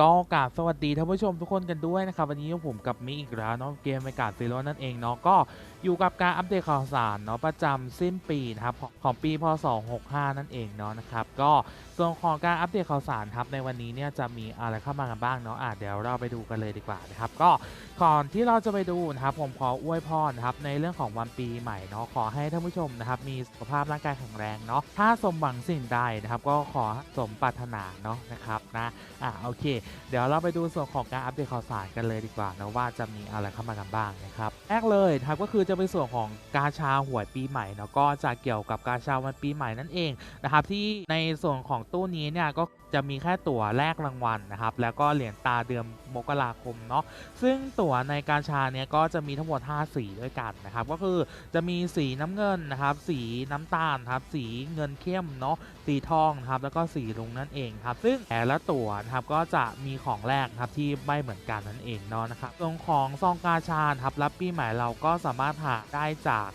ก็กราบสวัสดีท่านผู้ชมทุกคนกันด้วยนะครับวันนี้ผมกับมิอีกแล้วเนาะเกมไม่กาดซีโร่นั่นเองเนาะก็อยู่กับการอัปเดตข่าวสารเนาะประจำสิ้นปีนะครับของของปีพศ65นั่นเองเนาะนะครับก็ส่วนของการอัปเดตข่าวสารครับในวันนี้เนี่ยจะมีอะไรเข้ามากันบ้างเนาะอะเดี๋ยวเราไปดูกันเลยดีกว่านะครับก็ก่อนที่เราจะไปดูนะครับผมขออวยพรนะครับในเรื่องของวันปีใหม่เนาะขอให้ท่านผู้ชมนะครับมีสุขภาพร่างกายแข็งแรงเนาะถ้าสมหวังสิ่งใดนะครับก็ขอสมปรารถนาเนาะนะครับนะอะโอเคเดี๋ยวเราไปดูส่วนของการอัปเดตข่าวสารกันเลยดีกว่านะว่าจะมีอะไรเข้ามากันบ้างนะครับแรกเลยครับก็คือจะเป็นส่วนของกาชาหวยปีใหม่เนาะก็จะเกี่ยวกับกาชาวันปีใหม่นั่นเองนะครับที่ในส่วนของตู้นี้เนี่ยก็จะมีแค่ตั๋วแลกรางวัลนะครับแล้วก็เหรียญตาเดือนมกราคมเนาะซึ่งตั๋วในกาชาเนี่ยก็จะมีทั้งหมด5สีด้วยกันนะครับก็คือจะมีสีน้ำเงินนะครับสีน้ำตาลครับสีเงินเข้มเนาะสีทองนะครับแล้วก็สีลุงนั่นเองครับซึ่งแต่ละตั๋วนะครับก็จะมีของแรกครับที่ไม่เหมือนกันนั่นเองเนาะนะครับส่วนของซองกาชาครับรับปีใหม่เราก็สามารถหาได้จาก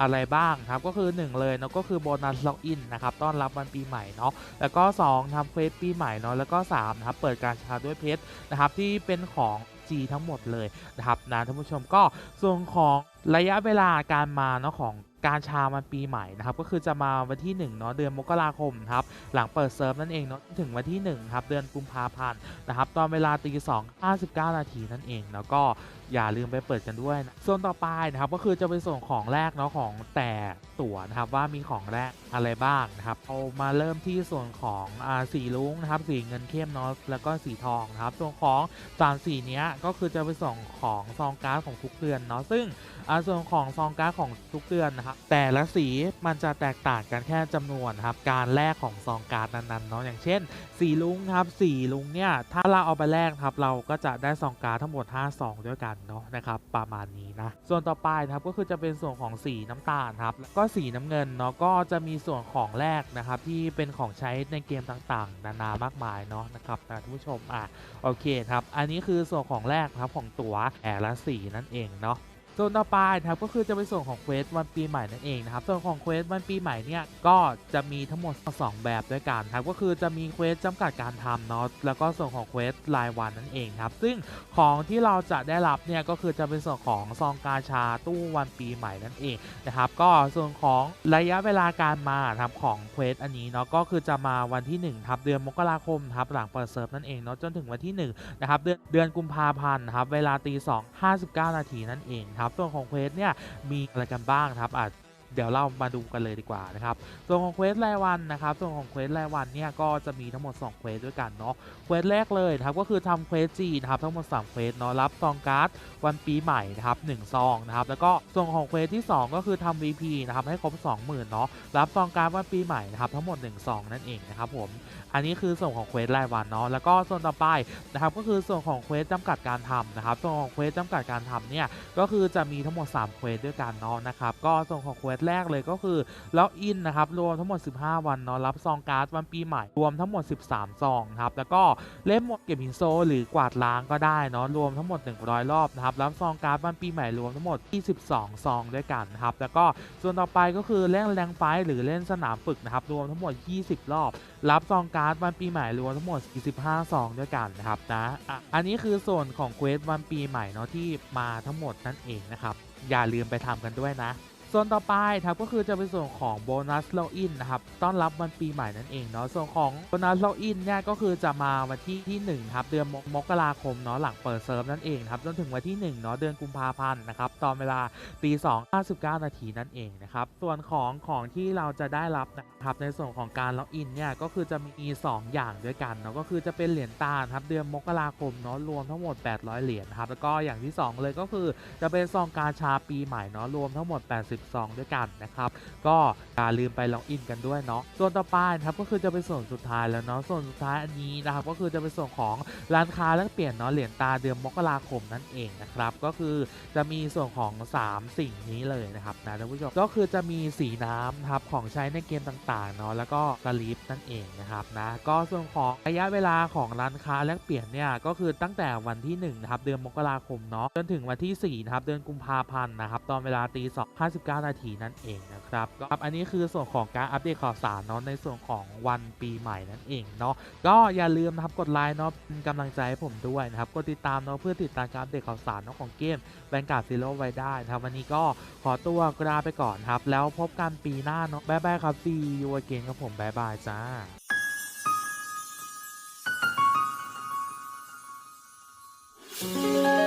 อะไรบ้างครับก็คือ 1 เลยเนาะก็คือโบนัสล็อกอินนะครับต้อนรับวันปีใหม่เนาะแล้วก็ 2ทำเควสปีใหม่เนาะแล้วก็3นะครับเปิดการชาด้วยเพชรนะครับที่เป็นของ G ทั้งหมดเลยนะครับนะท่านผู้ชมก็ส่วนของระยะเวลาการมาเนาะของ การชาวันปีใหม่นะครับก็คือจะมาวันที่1เนาะเดือนมกราคมครับหลังเปิดเซิร์ฟนั่นเองเนาะถึงวันที่1ครับเดือนกุมภาพันธ์นะครับตอนเวลาตีสองห้าสิบเก้านาทีนั่นเองแล้วก็ อย่าลืมไปเปิดกันด้วยนะส่วนต่อไปนะครับก็คือจะเป็นส่วนของแรกเนาะของแต่ตั๋วนะครับว่ามีของแรกอะไรบ้างนะครับเอามาเริ่มที่ส่วนของอสีลุ้งนะครับสีเงินเข้มเนาะแล้วก็สีทองนะครับส่วนของสามสีเนี้ยก็คือจะเป็นส่วนของซองการ์ดของทุกเดือนเนาะซึ่งส่วนของซองการ์ดของทุกเดือนนะครับแต่ละสีมันจะแตกต่างกันแค่จำนวนนครับการแลกของซองการ์ดนั้นๆเนาะอย่างเช่น สีลุงนะครับสีลุงเนี่ยถ้าเราเอาไปแลกครับเราก็จะได้ซองการ์ดทั้งหมด5ซองด้วยกันเนาะนะครับประมาณนี้นะส่วนต่อไปนะครับก็คือจะเป็นส่วนของสีน้ำตาลครับแล้วก็สีน้ำเงินเนาะก็จะมีส่วนของแรกนะครับที่เป็นของใช้ในเกมต่างๆ นานามากมายเนาะนะครับนะท่านผู้ชมอะโอเคครับอันนี้คือส่วนของแรกครับของตัวแอร์ละสีนั่นเองเนาะ ส่วนต่อไปนะครับก็คือจะเป็นส่วนของเควสวันปีใหม่นั่นเองนะครับส่วนของเควสวันปีใหม่เนี่ยก็จะมีทั้งหมด 2 แบบด้วยกันครับก็คือจะมีเควสจำกัดการทำเนาะแล้วก็ส่วนของเควสรายวันนั่นเองครับซึ่งของที่เราจะได้รับเนี่ยก็คือจะเป็นส่วนของซองกาชาตู้วันปีใหม่นั่นเองนะครับก็ส่วนของระยะเวลาการมาครับของเควสอันนี้เนาะก็คือจะมาวันที่1ครับเดือนมกราคมครับหลังเปิดเซิร์ฟนั่นเองเนาะจนถึงวันที่1นะครับเดือนเดือนกุมภาพันธ์ครับเวลาตีสองห้าสิบเก้านาทีนั่นเองครับส่วนของเควสเนี่ยมีอะไรกันบ้างครับอะ เดี๋ยวเรามาดูกันเลยดีกว่านะครับส่วนของเควสรายวันนะครับส่วนของเควสรายวันเนี่ยก็จะมีทั้งหมด2เควสด้วยกันเนาะเควสแรกเลยนะครับก็คือทำเควสจีนะครับทั้งหมด3เควสเนาะรับซองการ์ดวันปีใหม่นะครับ1ซองนะครับแล้วก็ส่วนของเควสที่ 2 ก็คือทำ VP นะครับให้ครบ 20,000เนาะรับซองการ์ดวันปีใหม่นะครับทั้งหมด1ซองนั่นเองนะครับผมอันนี้คือส่วนของเควสรายวันเนาะแล้วก็ส่วนต่อไปนะครับก็คือส่วนของเควสจำกัดการทำนะครับส่วนของเควสจำกัดการทำเนี่ยก็คือจะมีทั้งหมด3เควสด้วยกันเนาะนะครับก็ส่วนของเควสแรกเลยก็คือล็อกอินนะครับรวมทั้งหมด 15 วันเนาะรับซองการ์ดวันปีใหม่รวมทั้งหมด 13 ซองครับแล้วก็เล่นหมดเก็บหินโซหรือกวาดล้างก็ได้เนาะรวมทั้งหมด 100 รอบนะครับรับซองการ์ดวันปีใหม่รวมทั้งหมด 22 ซองด้วยกันครับแล้วก็ส่วนต่อไปก็คือเล่นแรงไฟหรือเล่นสนามฝึกนะครับรวมทั้งหมด 20 รอบ รับซองการ์ดวันปีใหม่รวมทั้งหมด 45 ซองด้วยกันนะครับนะอะอันนี้คือส่วนของเควสวันปีใหม่เนาะที่มาทั้งหมดนั่นเองนะครับอย่าลืมไปทำกันด้วยนะ ส่วนต่อไปครับก็คือจะเป็นส่วนของโบนัสล็อกอินนะครับต้อนรับวันปีใหม่นั่นเองเนาะส่วนของโบนัสล็อกอินเนี่ยก็คือจะมาวันที่ที่1ครับเดือนมกราคมเนาะหลังเปิดเซิร์ฟนั่นเองครับจนถึงวันที่1เนาะเดือนกุมภาพันธ์นะครับตอนเวลาตี2 59นาทีนั่นเองนะครับส่วนของของที่เราจะได้รับนะครับในส่วนของการล็อกอินเนี่ยก็คือจะมี 2 อย่างด้วยกันเนาะก็คือจะเป็นเหรียญตาครับเดือนมกราคมเนาะรวมทั้งหมด 800 เหรียญครับแล้วก็อย่างที่ 2 เลยก็คือจะเป็นซองกาชาปีใหม่เนาะรวมทั้งหมด 80ซองด้วยกันนะครับ ก็อย่าลืมไปล็อกอินกันด้วยเนาะส่วนต่อไปนะครับก็คือจะเป็นส่วนสุดท้ายแล้วเนาะส่วนสุดท้ายอันนี้นะครับก็คือจะเป็นส่วนของร้านค้าแลกเปลี่ยนเนาะเหรียญตาเดือนมกราคมนั่นเองนะครับก็คือจะมีส่วนของ 3 สิ่งนี้เลยนะครับนะท่านผู้ชมก็คือจะมีสีน้ำนะครับของใช้ในเกมต่างๆเนาะแล้วก็สลิปนั่นเองนะครับนะก็ส่วนของระยะเวลาของร้านค้าแลกเปลี่ยนเนี่ยก็คือตั้งแต่วันที่1นะครับเดือนมกราคมเนาะจนถึงวันที่4นะครับเดือนกุมภาพันธ์นะครับตอนเวลาตี2 59 19 นาทีนั่นเองนะครับก็ครับอันนี้คือส่วนของการอัปเดตข่าวสารเนาะในส่วนของวันปีใหม่นั่นเองเนาะก็อย่าลืมนะครับกดไลค์เนาะเป็นกำลังใจให้ผมด้วยนะครับกดติดตามเนาะเพื่อติดตามการอัปเดตข่าวสารเนาะของเกมแบงการ์ดซีโร่ไว้ได้นะครับวันนี้ก็ขอตัวกราไปก่อนครับ แล้วพบกันปีหน้าเนาะบ๊ายบายครับซียูเกนกับผมบ๊ายบายจ้า Thank